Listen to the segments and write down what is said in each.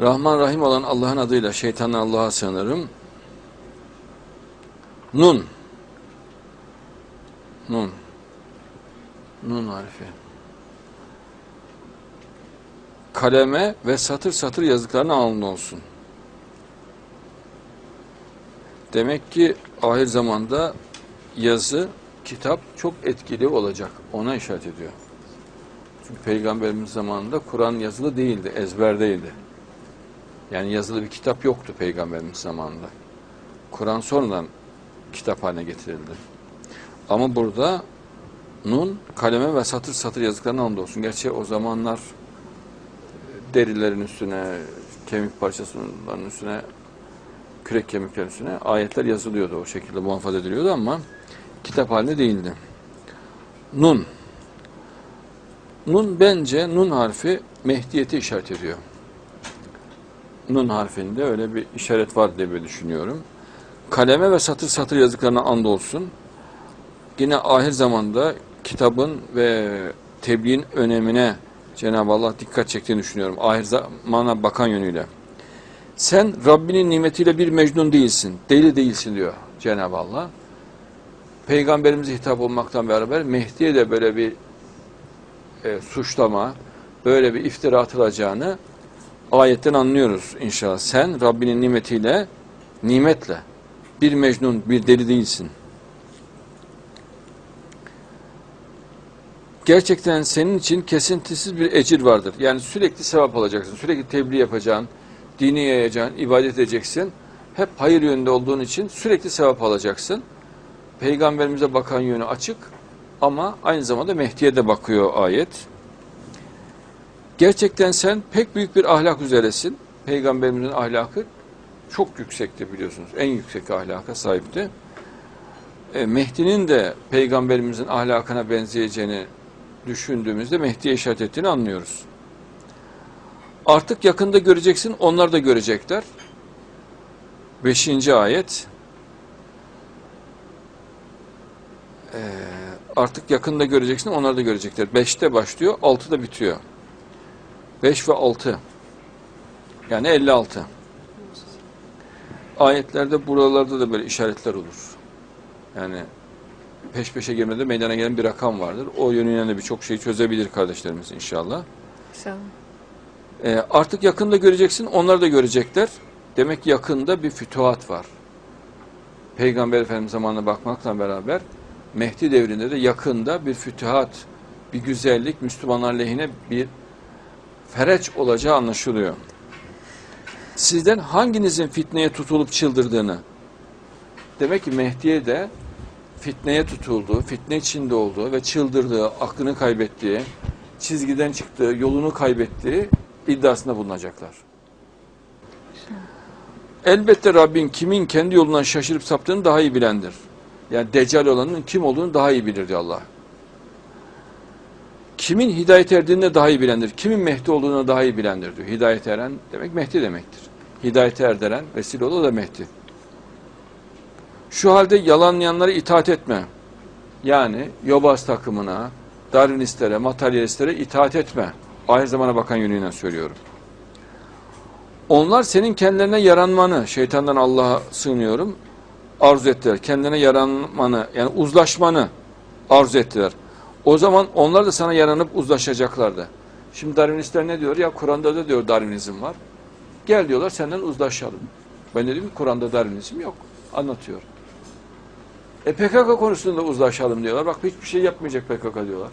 Rahman Rahim olan Allah'ın adıyla şeytandan Allah'a sığınırım. Nun. Nun. Nun harfi. Kaleme ve satır satır yazdıklarına alın olsun. Demek ki ahir zamanda yazı, kitap çok etkili olacak. Ona işaret ediyor. Çünkü Peygamberimiz zamanında Kur'an yazılı değildi, ezberdeydi. Yani yazılı bir kitap yoktu Peygamberimiz zamanında. Kur'an sonradan kitap haline getirildi. Ama burada nun kaleme ve satır satır yazdıklarına andolsun. Gerçi o zamanlar derilerin üstüne, kemik parçasının üstüne, kürek kemiklerin üstüne ayetler yazılıyordu. O şekilde muhafaza ediliyordu ama kitap halinde değildi. Nun. Nun bence nun harfi Mehdiyeti işaret ediyor. Nun harfinde öyle bir işaret var diye düşünüyorum. Kaleme ve satır satır yazdıklarına andolsun. Yine ahir zamanda kitabın ve tebliğin önemine Cenab-ı Allah dikkat çektiğini düşünüyorum. Ahir zamana bakan yönüyle. Sen Rabbinin nimetiyle bir mecnun değilsin, deli değilsin diyor Cenab-ı Allah. Peygamberimize hitap olmaktan beraber Mehdi'ye de böyle bir e, suçlama, böyle bir iftira atılacağını ayetten anlıyoruz inşallah. Sen Rabbinin nimetiyle, nimetle bir mecnun, bir deli değilsin. Gerçekten senin için kesintisiz bir ecir vardır. Yani sürekli sevap alacaksın, sürekli tebliğ yapacaksın, dini yayacaksın, ibadet edeceksin. Hep hayır yönünde olduğun için sürekli sevap alacaksın. Peygamberimize bakan yönü açık ama aynı zamanda Mehdi'ye de bakıyor ayet. Gerçekten sen pek büyük bir ahlak üzeresin. Peygamberimizin ahlakı çok yüksekti biliyorsunuz. En yüksek ahlaka sahipti. E, Mehdi'nin de peygamberimizin ahlakına benzeyeceğini düşündüğümüzde Mehdi'ye işaret ettiğini anlıyoruz. Artık yakında göreceksin, onlar da görecekler. Beşinci ayet. Ee, artık yakında göreceksin, onlar da görecekler. Beşte başlıyor, altıda bitiyor. Beş ve altı. Yani elli altı. Ayetlerde buralarda da böyle işaretler olur. Yani peş peşe girmede meydana gelen bir rakam vardır. O yönüyle de birçok şeyi çözebilir kardeşlerimiz inşallah. İnşallah. Ee, artık yakında göreceksin, onlar da görecekler. Demek ki yakında bir fütuhat var. Peygamber Efendimiz zamanına bakmakla beraber Mehdi devrinde de yakında bir fütuhat, bir güzellik Müslümanlar lehine bir fereç olacağı anlaşılıyor. Sizden hanginizin fitneye tutulup çıldırdığını, demek ki Mehdi'ye de fitneye tutulduğu, fitne içinde olduğu ve çıldırdığı, aklını kaybettiği, çizgiden çıktığı, yolunu kaybettiği iddiasında bulunacaklar. Elbette Rabbin kimin kendi yolundan şaşırıp saptığını daha iyi bilendir. Yani deccal olanın kim olduğunu daha iyi bilir diyor Allah. Kimin hidayet erdiğini daha iyi bilendir. Kimin Mehdi olduğunu daha iyi bilendir diyor. Hidayet eren demek Mehdi demektir. Hidayete erderen vesile olur da Mehdi. Şu halde yalanlayanlara itaat etme. Yani Yobaz takımına, Darwinistlere, materyalistlere itaat etme. Ahir zamana bakan yönüyle söylüyorum. Onlar senin kendilerine yaranmanı, şeytandan Allah'a sığınıyorum, arzu ettiler. Kendilerine yaranmanı, yani uzlaşmanı arzu ettiler. O zaman onlar da sana yaranıp uzlaşacaklardı. Şimdi Darwinistler ne diyor? Ya Kur'an'da da diyor Darwinizm var. Gel diyorlar senden uzlaşalım. Ben dedim Kur'an'da Darwinizm yok. Anlatıyor. E PKK konusunda uzlaşalım diyorlar. Bak hiçbir şey yapmayacak PKK diyorlar.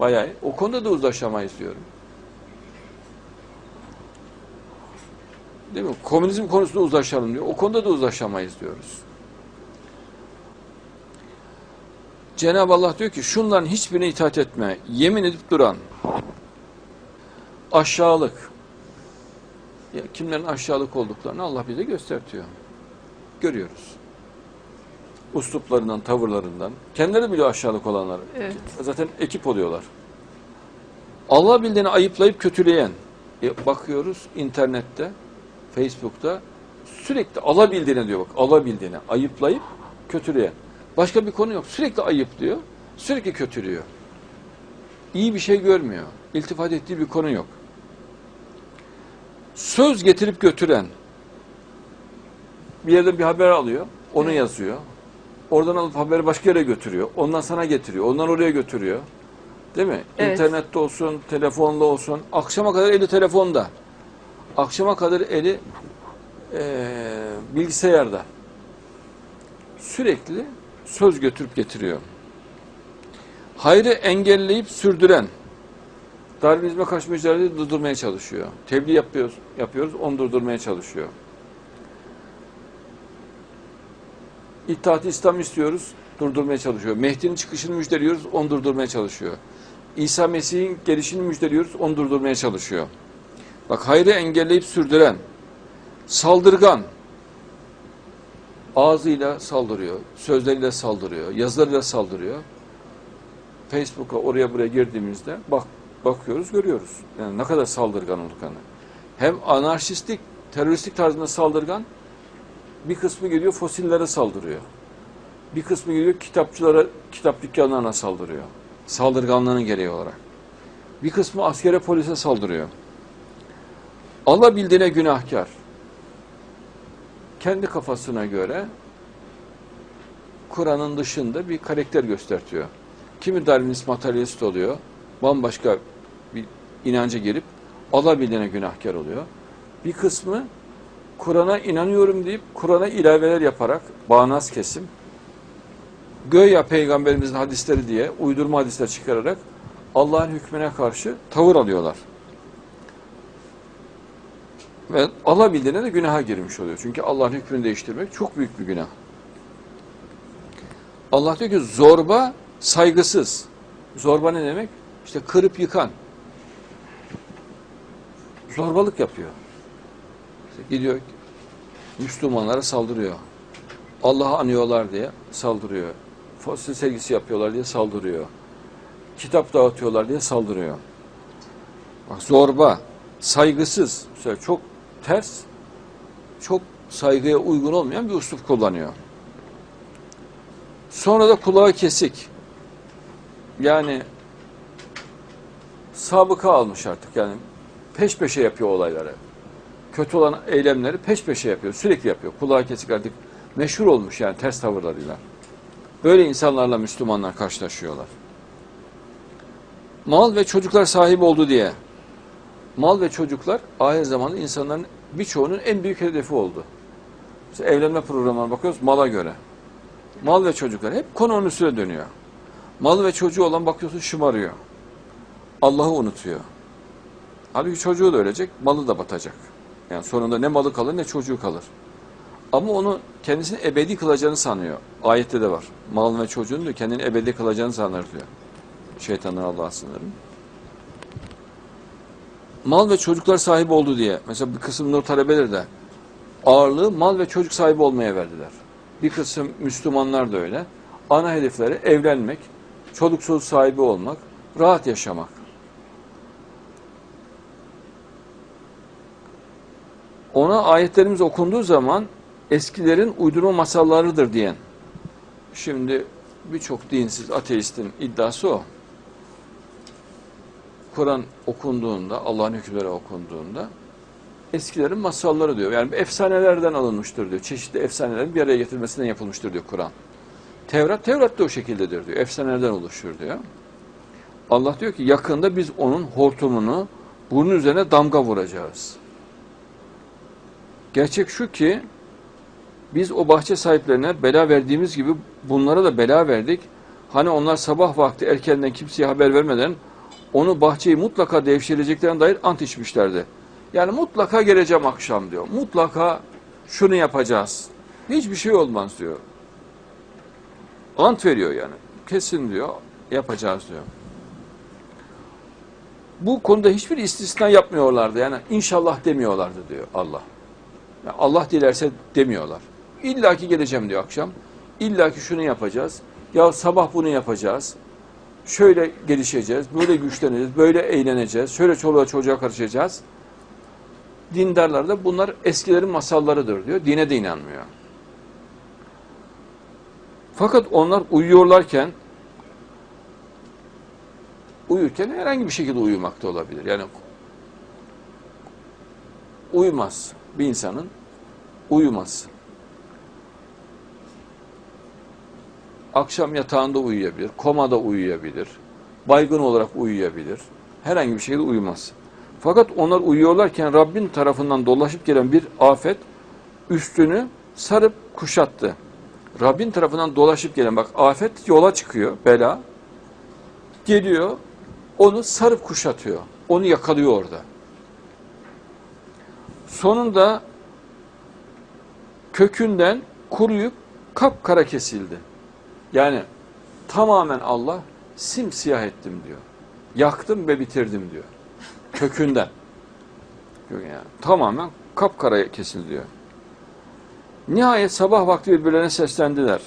Bayağı. O konuda da uzlaşamayız diyorum. Değil mi? Komünizm konusunda uzlaşalım diyor. O konuda da uzlaşamayız diyoruz. Cenab-ı Allah diyor ki şunların hiçbirine itaat etme. Yemin edip duran. Aşağılık. Ya kimlerin aşağılık olduklarını Allah bize göstertiyor. Görüyoruz. Usluplarından, tavırlarından. Kendileri biliyor aşağılık olanları. Evet. Zaten ekip oluyorlar. Allah bildiğini ayıplayıp kötüleyen. E, bakıyoruz internette, Facebook'ta sürekli alabildiğine diyor bak. Alabildiğine. Ayıplayıp kötüleyen. Başka bir konu yok. Sürekli ayıplıyor. Sürekli kötülüyor. İyi bir şey görmüyor. İltifat ettiği bir konu yok. söz getirip götüren bir yerden bir haber alıyor, onu yazıyor. Oradan alıp haberi başka yere götürüyor. Ondan sana getiriyor. Ondan oraya götürüyor. Değil mi? Evet. İnternette olsun, telefonda olsun. Akşama kadar eli telefonda. Akşama kadar eli eee, bilgisayarda. Sürekli söz götürüp getiriyor. Hayrı engelleyip sürdüren, Darwinizme karşı mücadeleyi durdurmaya çalışıyor. Tebliğ yapıyoruz, yapıyoruz, onu durdurmaya çalışıyor. İttihat İslam istiyoruz, durdurmaya çalışıyor. Mehdi'nin çıkışını müjdeliyoruz, onu durdurmaya çalışıyor. İsa Mesih'in gelişini müjdeliyoruz, onu durdurmaya çalışıyor. Bak hayrı engelleyip sürdüren, saldırgan, ağzıyla saldırıyor, sözleriyle saldırıyor, yazılarıyla saldırıyor. Facebook'a oraya buraya girdiğimizde bak bakıyoruz, görüyoruz. Yani ne kadar saldırgan olduklarını. Hem anarşistik, teröristik tarzında saldırgan, bir kısmı geliyor fosillere saldırıyor. Bir kısmı geliyor kitapçılara, kitap dükkanlarına saldırıyor. Saldırganlığının gereği olarak. Bir kısmı askere polise saldırıyor. Allah bildiğine günahkar. Kendi kafasına göre Kur'an'ın dışında bir karakter göstertiyor. Kimi Darwinist materyalist oluyor, bambaşka bir inanca girip Allah bildiğine günahkar oluyor. Bir kısmı Kur'an'a inanıyorum deyip Kur'an'a ilaveler yaparak bağnaz kesim göya peygamberimizin hadisleri diye uydurma hadisler çıkararak Allah'ın hükmüne karşı tavır alıyorlar. Ve Allah bildiğine de günaha girmiş oluyor. Çünkü Allah'ın hükmünü değiştirmek çok büyük bir günah. Allah diyor ki zorba saygısız. Zorba ne demek? İşte kırıp yıkan. Zorbalık yapıyor. İşte gidiyor Müslümanlara saldırıyor. Allah'ı anıyorlar diye saldırıyor. Fosil sergisi yapıyorlar diye saldırıyor. Kitap dağıtıyorlar diye saldırıyor. Bak zorba, saygısız, mesela çok ters, çok saygıya uygun olmayan bir üslup kullanıyor. Sonra da kulağı kesik. Yani sabıka almış artık yani peş peşe yapıyor olayları. Kötü olan eylemleri peş peşe yapıyor, sürekli yapıyor. Kulağı kesik artık meşhur olmuş yani ters tavırlarıyla. Böyle insanlarla Müslümanlar karşılaşıyorlar. Mal ve çocuklar sahibi oldu diye. Mal ve çocuklar ahir zamanda insanların birçoğunun en büyük hedefi oldu. Mesela evlenme programlarına bakıyoruz mala göre. Mal ve çocuklar hep konu onun üstüne dönüyor. Mal ve çocuğu olan bakıyorsun şımarıyor. Allah'ı unutuyor. Halbuki çocuğu da ölecek, malı da batacak. Yani sonunda ne malı kalır ne çocuğu kalır. Ama onu kendisini ebedi kılacağını sanıyor. Ayette de var. Mal ve çocuğun diyor kendini ebedi kılacağını sanır diyor. Şeytandan Allah'a sınırım. Mal ve çocuklar sahibi oldu diye. Mesela bir kısım nur talebeleri de ağırlığı mal ve çocuk sahibi olmaya verdiler. Bir kısım Müslümanlar da öyle. Ana hedefleri evlenmek, çocuk sahibi olmak, rahat yaşamak. Ona ayetlerimiz okunduğu zaman eskilerin uydurma masallarıdır diyen. Şimdi birçok dinsiz ateistin iddiası o. Kur'an okunduğunda, Allah'ın hükümleri okunduğunda eskilerin masalları diyor. Yani efsanelerden alınmıştır diyor. Çeşitli efsanelerin bir araya getirilmesinden yapılmıştır diyor Kur'an. Tevrat, Tevrat da o şekildedir diyor. Efsanelerden oluşur diyor. Allah diyor ki yakında biz onun hortumunu bunun üzerine damga vuracağız. Gerçek şu ki biz o bahçe sahiplerine bela verdiğimiz gibi bunlara da bela verdik. Hani onlar sabah vakti erkenden kimseye haber vermeden onu bahçeyi mutlaka devşireceklerine dair ant içmişlerdi. Yani mutlaka geleceğim akşam diyor. Mutlaka şunu yapacağız. Hiçbir şey olmaz diyor. Ant veriyor yani. Kesin diyor. Yapacağız diyor. Bu konuda hiçbir istisna yapmıyorlardı. Yani inşallah demiyorlardı diyor Allah. Yani Allah dilerse demiyorlar. İlla ki geleceğim diyor akşam. İlla ki şunu yapacağız. Ya sabah bunu yapacağız. Şöyle gelişeceğiz, böyle güçleneceğiz, böyle eğleneceğiz, şöyle çoluğa çocuğa karışacağız. Dindarlar da bunlar eskilerin masallarıdır diyor. Dine de inanmıyor. Fakat onlar uyuyorlarken uyurken herhangi bir şekilde uyumakta olabilir. Yani uyumaz. Bir insanın uyumaz. Akşam yatağında uyuyabilir, komada uyuyabilir, baygın olarak uyuyabilir. Herhangi bir şeyde uyumaz. Fakat onlar uyuyorlarken Rabbin tarafından dolaşıp gelen bir afet üstünü sarıp kuşattı. Rabbin tarafından dolaşıp gelen bak afet yola çıkıyor, bela. Geliyor, onu sarıp kuşatıyor. Onu yakalıyor orada. Sonunda kökünden kuruyup kapkara kesildi. Yani tamamen Allah simsiyah ettim diyor. Yaktım ve bitirdim diyor. Kökünden. Yani tamamen kapkara kesildi diyor. Nihayet sabah vakti birbirlerine seslendiler.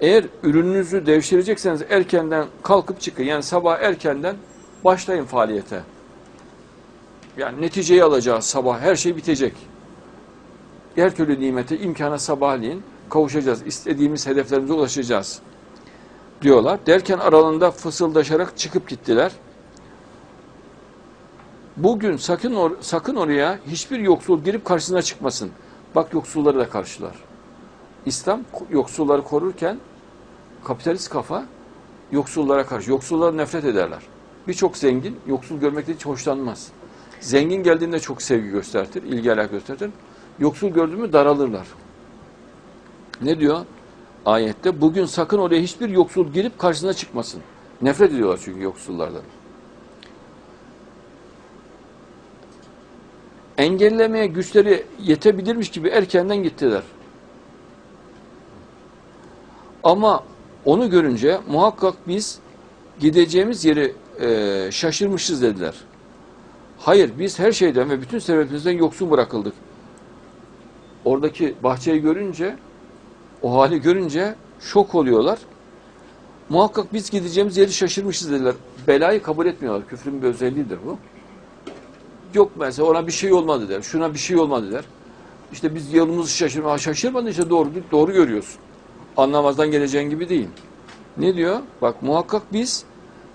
Eğer ürününüzü devşirecekseniz erkenden kalkıp çıkın. Yani sabah erkenden başlayın faaliyete. Yani neticeyi alacağız sabah. Her şey bitecek. Her türlü nimete, imkana sabahleyin kavuşacağız. İstediğimiz hedeflerimize ulaşacağız. Diyorlar. Derken aralarında fısıldaşarak çıkıp gittiler. Bugün sakın or sakın oraya hiçbir yoksul girip karşısına çıkmasın. Bak yoksulları da karşılar. İslam yoksulları korurken kapitalist kafa yoksullara karşı. Yoksullara nefret ederler. Birçok zengin yoksul görmekten hiç hoşlanmaz. Zengin geldiğinde çok sevgi gösterir, ilgi alaka gösterir. Yoksul gördüğümü daralırlar. Ne diyor ayette? Bugün sakın oraya hiçbir yoksul girip karşısına çıkmasın. Nefret ediyorlar çünkü yoksullardan. Engellemeye güçleri yetebilirmiş gibi erkenden gittiler. Ama onu görünce muhakkak biz gideceğimiz yeri e, şaşırmışız dediler. Hayır biz her şeyden ve bütün sebeplerimizden yoksun bırakıldık. Oradaki bahçeyi görünce, o hali görünce şok oluyorlar. Muhakkak biz gideceğimiz yeri şaşırmışız dediler. Belayı kabul etmiyorlar. Küfrün bir özelliğidir bu. Yok mesela ona bir şey olmadı der. Şuna bir şey olmadı der. İşte biz yolumuzu şaşırma, şaşırmadın işte doğru doğru görüyorsun. Anlamazdan geleceğin gibi değil. Ne diyor? Bak muhakkak biz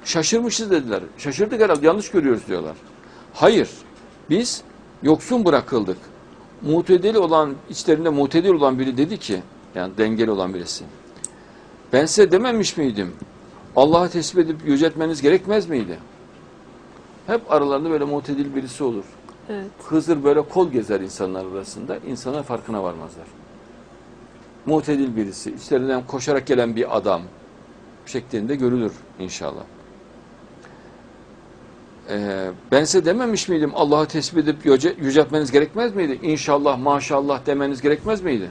şaşırmışız dediler. Şaşırdık herhalde yanlış görüyoruz diyorlar. Hayır. Biz yoksun bırakıldık. Mutedil olan, içlerinde mutedil olan biri dedi ki, yani dengeli olan birisi. Ben size dememiş miydim? Allah'ı tesbih edip yüceltmeniz gerekmez miydi? Hep aralarında böyle mutedil birisi olur. Evet. Hızır böyle kol gezer insanlar arasında. İnsanlar farkına varmazlar. Mutedil birisi, içlerinden koşarak gelen bir adam şeklinde görülür inşallah. Ee, ben size dememiş miydim Allah'ı tesbih edip yüce, yüceltmeniz gerekmez miydi? İnşallah, maşallah demeniz gerekmez miydi?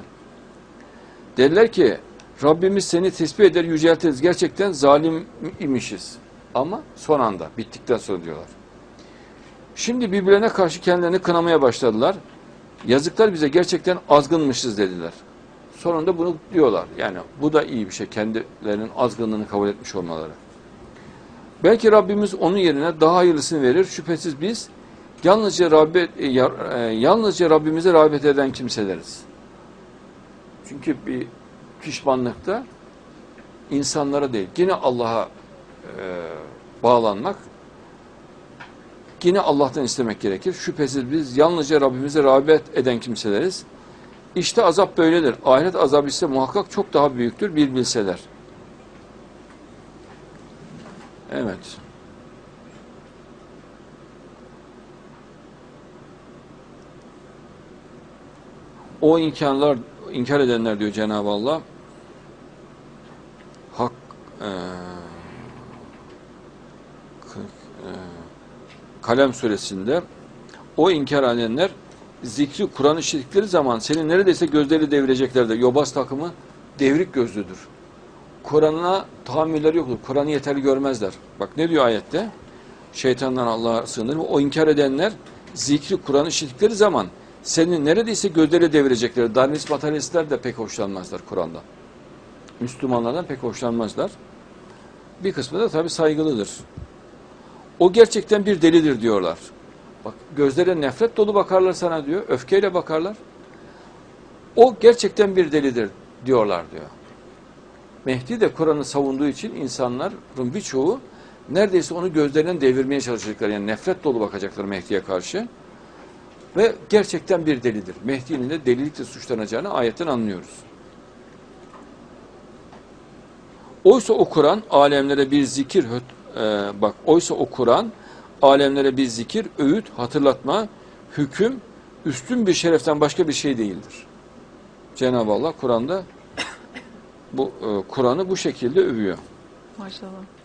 Dediler ki Rabbimiz seni tesbih eder, yüceltiriz. Gerçekten zalim imişiz. Ama son anda, bittikten sonra diyorlar. Şimdi birbirlerine karşı kendilerini kınamaya başladılar. Yazıklar bize gerçekten azgınmışız dediler. Sonunda bunu diyorlar. Yani bu da iyi bir şey. Kendilerinin azgınlığını kabul etmiş olmaları. Belki Rabbimiz onun yerine daha hayırlısını verir. Şüphesiz biz yalnızca, Rabbe, e, yalnızca Rabbimize rağbet eden kimseleriz. Çünkü bir pişmanlıkta insanlara değil, yine Allah'a e, bağlanmak, yine Allah'tan istemek gerekir. Şüphesiz biz yalnızca Rabbimize rağbet eden kimseleriz. İşte azap böyledir. Ahiret azabı ise muhakkak çok daha büyüktür bir bilseler. Evet. O inkarlar, inkar edenler diyor Cenab-ı Allah. Hak kırk, eee, Kalem suresinde o inkar edenler zikri Kur'an işittikleri zaman seni neredeyse gözleri devireceklerdir. Yobaz takımı devrik gözlüdür. Kur'an'a tahammülleri yoktur. Kur'an'ı yeterli görmezler. Bak ne diyor ayette? Şeytandan Allah'a sığınır. O inkar edenler zikri Kur'an'ı işittikleri zaman seni neredeyse gözleri devirecekler. Darwinist materyalistler de pek hoşlanmazlar Kur'an'dan. Müslümanlardan pek hoşlanmazlar. Bir kısmı da tabii saygılıdır. O gerçekten bir delidir diyorlar. Bak gözlere nefret dolu bakarlar sana diyor. Öfkeyle bakarlar. O gerçekten bir delidir diyorlar diyor. Mehdi de Kur'an'ı savunduğu için insanların birçoğu neredeyse onu gözlerinden devirmeye çalışacaklar. Yani nefret dolu bakacaklar Mehdi'ye karşı. Ve gerçekten bir delidir. Mehdi'nin de delilikle suçlanacağını ayetten anlıyoruz. Oysa o Kur'an alemlere bir zikir, e, bak oysa o Kur'an alemlere bir zikir, öğüt, hatırlatma, hüküm, üstün bir şereften başka bir şey değildir. Cenab-ı Allah Kur'an'da bu e, Kur'an'ı bu şekilde övüyor. Maşallah.